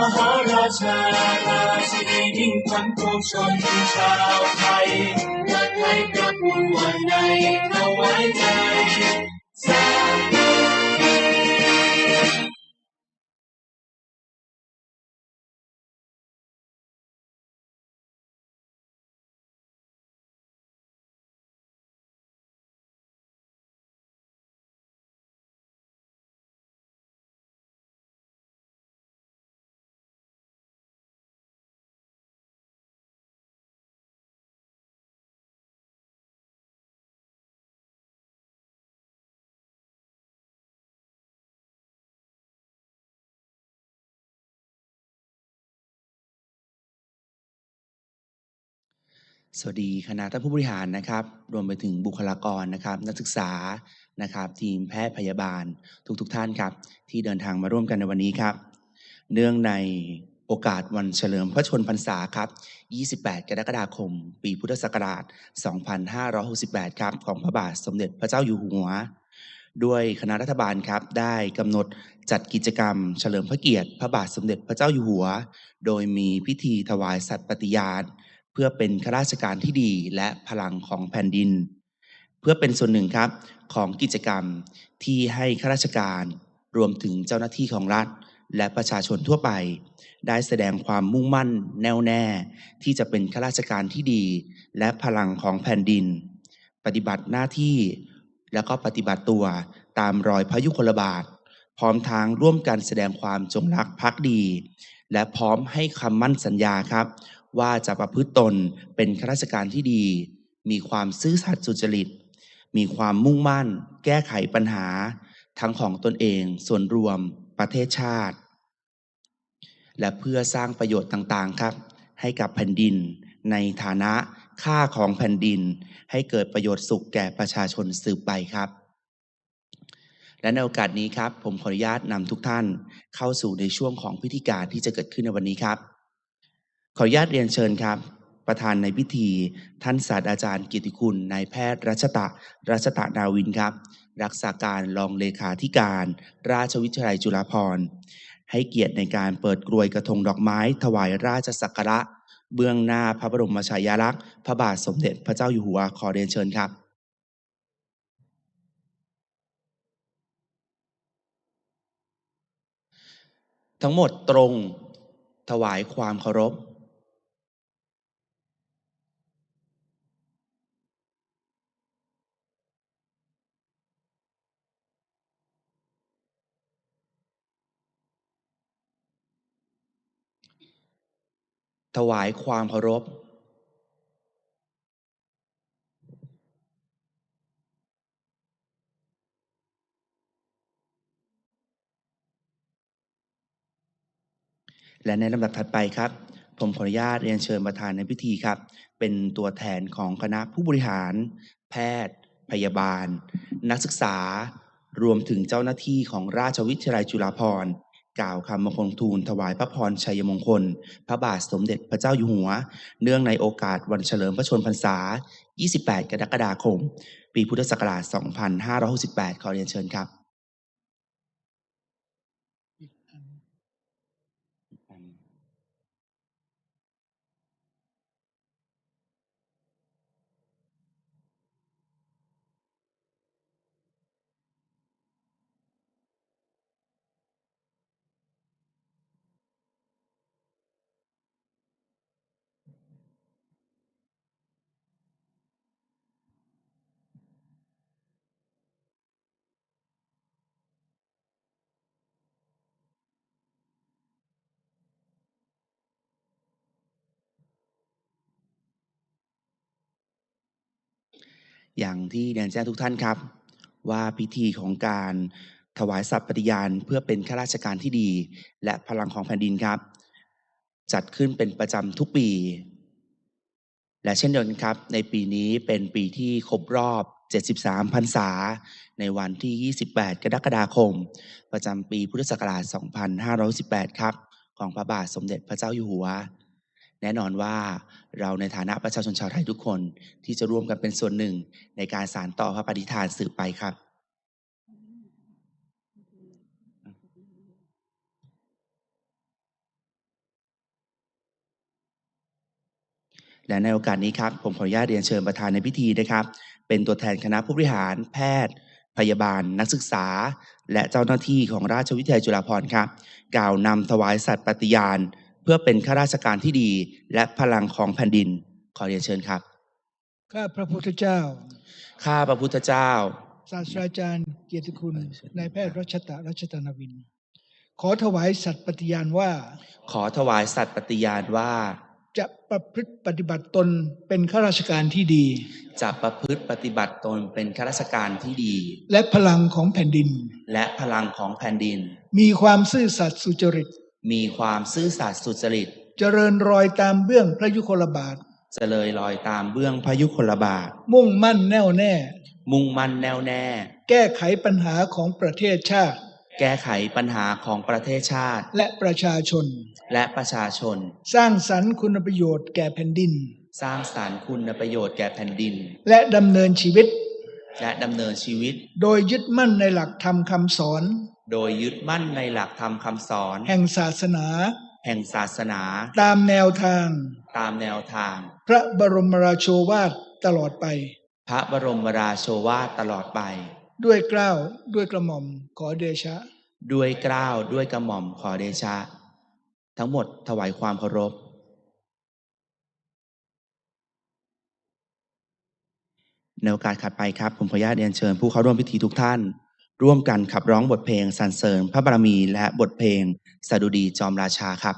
มหาราชาราชินียิ่งขวัญปวงชนชาวไทยเลิศไทยประพูนวันใดถวายใจ สวัสดีคณะท่านผู้บริหารนะครับ รวมไปถึงบุคลากรนะครับ นักศึกษานะครับ ทีมแพทย์พยาบาลทุกๆทท่านครับ ที่เดินทางมาร่วมกันในวันนี้ครับ เนื่องในโอกาสวันเฉลิมพระชนพรรษาครับ 28 กรกฎาคม ปีพุทธศักราช 2568 ครับ ของพระบาทสมเด็จพระเจ้าอยู่หัว ด้วยคณะรัฐบาลครับ ได้กำหนดจัดกิจกรรม เฉลิมพระเกียรติ พระบาทสมเด็จพระเจ้าอยู่หัว โดยมีพิธีถวายสัตย์ปฏิญาณ พื่อเป็นข้าราชการที่ดีและพลังของแผ่นดิน เพื่อเป็นส่วนหนึ่งครับของกิจกรรมที่ให้ข้าราชการรวมถึงเจ้าหน้าที่ของรัฐ และประชาชนทั่วไป ได้แสดงความมุ่งมั่นแน่วแน่ ที่จะเป็นข้าราชการที่ดี และพลังของแผ่นดิน ปฏิบัติหน้าที่แล้วก็ปฏิบัติตัวตามรอยพระยุคลบาท พร้อมทางร่วมกันแสดงความจงรักภักดี และพร้อมให้คำมั่นสัญญาครับ ว่าจะประพฤติตนเป็นข้าราชการที่ดี มีความซื่อสัตย์สุจริต มีความมุ่งมั่น แก้ไขปัญหา ทั้งของตนเอง ส่วนรวม ประเทศชาติ และเพื่อสร้างประโยชน์ต่างๆครับ ให้กับแผ่นดิน ในฐานะค่าของแผ่นดิน ให้เกิดประโยชน์สุขแก่ประชาชนสืบไปครับและในโอกาสนี้ครับ ผมขออนุญาตนำทุกท่านเข้าสู่ในช่วงของพิธีการที่จะเกิดขึ้นในวันนี้ครับ ขออนุญาตเรียนเชิญครับ ประธานในพิธี ท่านศาสตราจารย์กิติคุณนายแพทย์รัชตะ รัชตะนาวินครับ รักษาการรองเลขาธิการ ราชวิทยาลัยจุฬาภรณ์ให้เกียรติในการเปิดกรวยกระทงดอกไม้ ถวายราชสักการะ เบื้องหน้าพระบรมฉายาลักษณ์ พระบาทสมเด็จพระเจ้าอยู่หัวขอเรียนเชิญครับทั้งหมดตรงถวายความเคารพ ถวายความเคารพ และในลำดับถัดไปครับ ผมขออนุญาตเรียนเชิญประธานในพิธีครับ เป็นตัวแทนของคณะผู้บริหาร แพทย์ พยาบาล นักศึกษารวมถึงเจ้าหน้าที่ของราชวิทยาลัยจุฬาภรณ์ กล่าวคำมงคลทูลถวายพระพรชัยมงคล พระบาทสมเด็จพระเจ้าอยู่หัว เนื่องในโอกาสวันเฉลิมพระชนพรรษา 28 กรกฎาคม ปีพุทธศักราช 2568 ขอเรียนเชิญครับ อย่างที่เรียนแจ้งทุกท่านครับ ว่าพิธีของการถวายสัตย์ปฏิญาณเพื่อเป็นข้าราชการที่ดี และพลังของแผ่นดินครับ จัดขึ้นเป็นประจำทุกปี และเช่นเดียวกันครับ ในปีนี้เป็นปีที่ครบรอบ 73พรรษา ในวันที่ 28 กรกฎาคม ประจำปีพุทธศักราช 2518 ครับ ของพระบาทสมเด็จพระเจ้าอยู่หัว แน่นอนว่าเราในฐานะประชาชนชาวไทยทุกคนที่จะร่วมกันเป็นส่วนหนึ่งในการสานต่อพระปฏิฐานสืบไปครับ และในโอกาสนี้ครับ ผมขออนุญาตเรียนเชิญประธานในพิธีนะครับ เป็นตัวแทนคณะผู้บริหารแพทย์ พยาบาล นักศึกษา และเจ้าหน้าที่ของราชวิทยาลัยจุฬาภรณ์ครับ กล่าวนำถวายสัตย์ปฏิญาณ เพื่อเป็นข้าราชการที่ดีและพลังของแผ่นดิน ขอเรียนเชิญครับ ข้าพระพุทธเจ้า ข้าพระพุทธเจ้า ศาสตราจารย์เกียรติคุณนายแพทย์รัชตะรัชตนวิน ขอถวายสัตย์ปฏิญาณว่า ขอถวายสัตย์ปฏิญาณว่า จะประพฤติปฏิบัติตนเป็นข้าราชการที่ดี จะประพฤติปฏิบัติตนเป็นข้าราชการที่ดี และพลังของแผ่นดิน และพลังของแผ่นดิน มีความซื่อสัตย์สุจริต มีความซื่อสัตย์สุจริต เจริญรอยตามเบื้องพระยุคลบาทเจริญรอยตามเบื้องพระยุคลบาท มุ่งมั่นแน่วแน่ มุ่งมั่นแน่วแน่ แก้ไขปัญหาของประเทศชาติ แก้ไขปัญหาของประเทศชาติ และประชาชน และประชาชน สร้างสรรค์คุณประโยชน์แก่แผ่นดิน สร้างสารรค์คุณประโยชน์แก่แผ่นดิน และดำเนินชีวิต และดำเนินชีวิต โดยยึดมั่นในหลักธรรมคำสอน โดยยึดมั่นในหลักธรรมคำสอน แห่งศาสนา แห่งศาสนา ตามแนวทาง ตามแนวทาง พระบรมราโชวาทตลอดไป พระบรมราโชวาทตลอดไป ด้วยเกล้าวด้วยกระหม่อมขอเดชะ ด้วยเกล้าวด้วยกระหม่อมขอเดชะ ทั้งหมดถวายความเคารพในโอกาสขัดไปครับ ผมขออนุญาตเรียนเชิญผู้เข้าร่วมพิธีทุกท่าน ร่วมกันขับร้องบทเพลงสรรเสริญพระบารมีและบทเพลงสดุดีจอมราชาครับ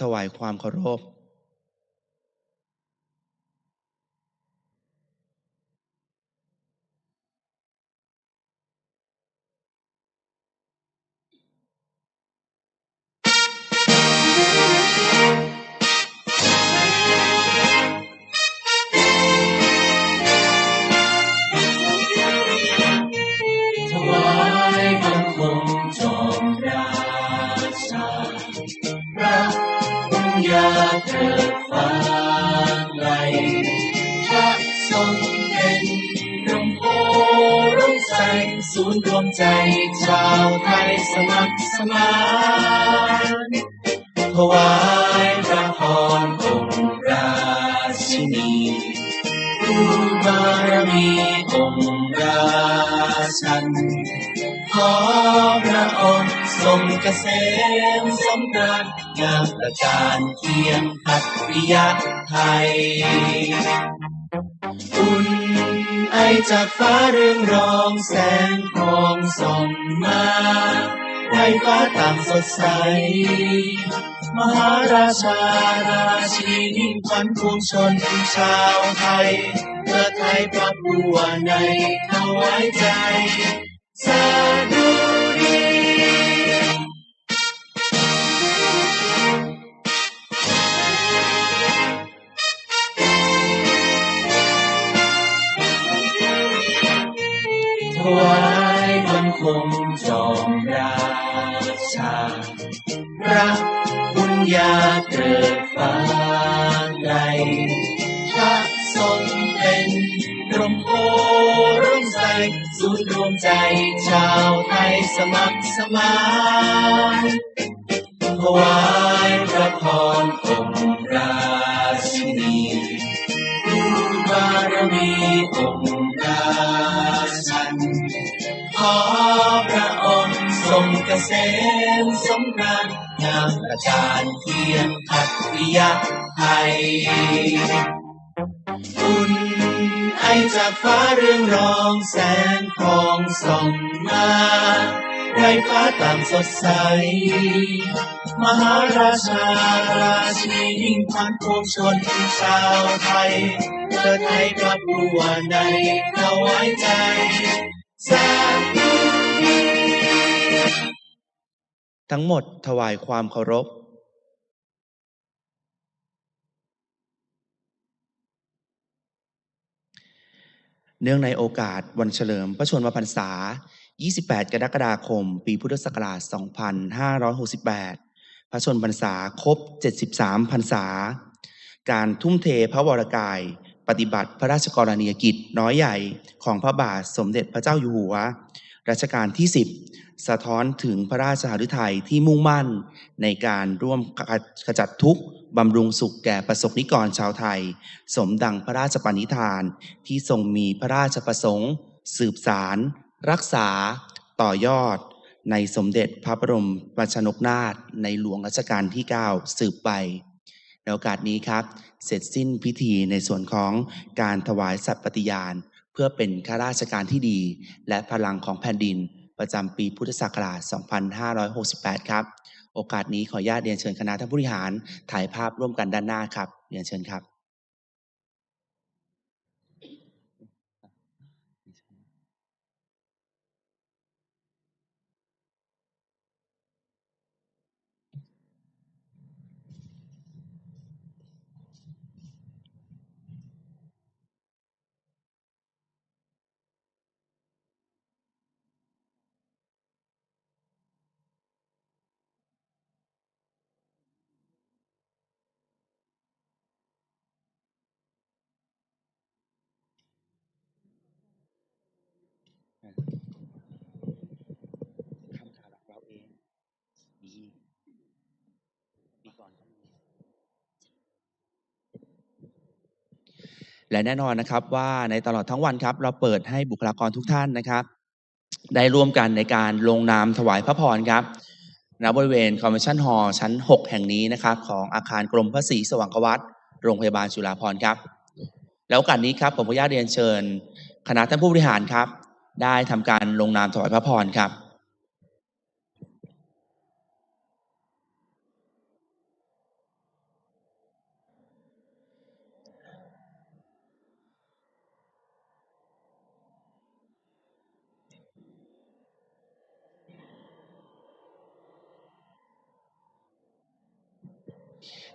ถวายความเคารพ ถวายพระพรองค์ราชินีผู้บารมีองค์ราชัน ขอพระองค์ทรงเกษมสมรารถงามประการเคียงพัทริยไทยอุ่นไอไอจากฟ้าเรืองรองแสงทองส่องมาไฟฟ้าต่างสดใส มหาราชาราชินีขวัญพวงชนชาวไทยเพื่อไทยพระบัวในถวายใจสาธุดีถวายบังคมจอมราชาพระ ยาเกิดฟ้าใดพระทรงเป็นร่มโพร่มใสศูนย์รวมใจชาวไทยสมัครสมานถวายามประจานเทียนขัตติยไทยอุ่นไอจากฟ้าเรื่องรองแสงทองส่องมาไรฟ้าต่างสดใส มหาราชาราชินีพันพวงชนชาวไทยเธอไทยพระบัวในถวายใจแสา ทั้งหมดถวายความเคารพเนื่องในโอกาสวันเฉลิมพระชนมพรรษา 28 กรกฎาคม ปีพุทธศักราช 2568 พระชนมพรรษาครบ 73 พรรษา การทุ่มเทพระวรกาย ปฏิบัติพระราชกรณียกิจน้อยใหญ่ของพระบาทสมเด็จพระเจ้าอยู่หัว รัชกาลที่10 สะท้อนถึงพระราชหฤทัยที่มุ่งมั่น ในการร่วมขจัดทุกข์บำรุงสุขแก่ประสบนิกรชาวไทย สมดังพระราชปณิธานที่ทรงมีพระราชประสงค์ สืบสาร รักษา ต่อยอด ในสมเด็จพระบรมราชนกนาถในหลวงรัชกาลที่ 9 สืบไปในโอกาสนี้ครับ เสร็จสิ้นพิธีในส่วนของการถวายสัตย์ปฏิญาณ เพื่อเป็นข้าราชการที่ดี และพลังของแผ่นดิน ประจำปีพุทธศักราช 2568 ครับ โอกาสนี้ขออนุญาตเรียนเชิญคณะท่านผู้บริหารถ่ายภาพร่วมกันด้านหน้าครับ เรียนเชิญครับ คำถามเราเองดีปีก่อนก็มี และแน่นอนนะครับว่าในตลอดทั้งวันครับ เราเปิดให้บุคลากรทุกท่านนะครับ ได้ร่วมกันในการลงนามถวายพระพรครับณบริเวณคอมมิชชั่นฮอลล์ชั้น 6 แห่งนี้นะครับของอาคารกรมพระศรีสว่างควัตโรงพยาบาลจุฬาภรณ์ครับ แล้วโอกาสนี้ครับผมขออนุญาตเรียนเชิญ คณะท่านผู้บริหารครับ ได้ทำการลงนามถวายพระพรครับ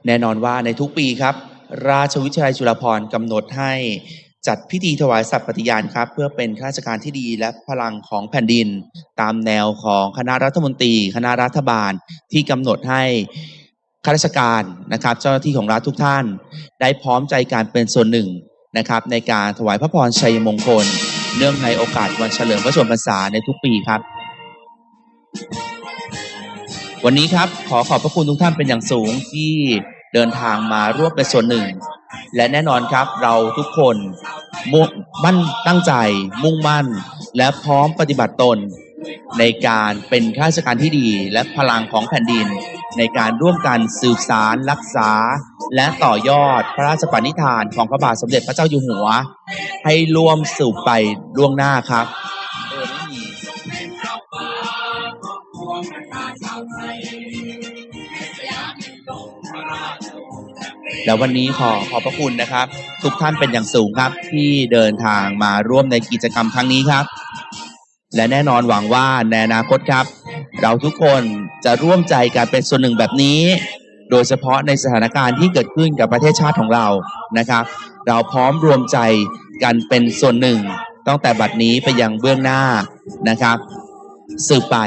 แน่นอนว่าในทุกปีครับ ราชวิทยาลัยจุฬาภรณ์กำหนดให้จัดพิธีถวายสัตย์ปฏิญาณครับ เพื่อเป็นข้าราชการที่ดีและพลังของแผ่นดิน ตามแนวของคณะรัฐมนตรี คณะรัฐบาลที่กำหนดให้ข้าราชการนะครับ เจ้าหน้าที่ของรัฐทุกท่าน ได้พร้อมใจการเป็นส่วนหนึ่งนะครับ ในการถวายพระพรชัยมงคล เนื่องในโอกาสวันเฉลิมพระชนมพรรษาในทุกปีครับ วันนี้ครับขอขอบพระคุณทุกท่านเป็นอย่างสูงที่เดินทางมาร่วมเป็นส่วนหนึ่ง และแน่นอนครับเราทุกคนมุ่งมั่นตั้งใจ มุ่งมั่น และพร้อมปฏิบัติตน ในการเป็นข้าราชการที่ดี และพลังของแผ่นดิน ในการร่วมกันสืบสารรักษา และต่อยอดพระราชปณิธานของพระบาทสมเด็จพระเจ้าอยู่หัว ให้ร่วมสืบไปล่วงหน้าครับ แล้ววันนี้ขอขอบพระคุณนะครับ ทุกท่านเป็นอย่างสูงครับที่เดินทางมาร่วมในกิจกรรมครั้งนี้ครับ และแน่นอนหวังว่าในอนาคตครับ เราทุกคนจะร่วมใจกันเป็นส่วนหนึ่งแบบนี้ โดยเฉพาะในสถานการณ์ที่เกิดขึ้นกับประเทศชาติของเรานะครับ เราพร้อมรวมใจกันเป็นส่วนหนึ่งตั้งแต่บัดนี้ไปยังเบื้องหน้านะครับ สืบไป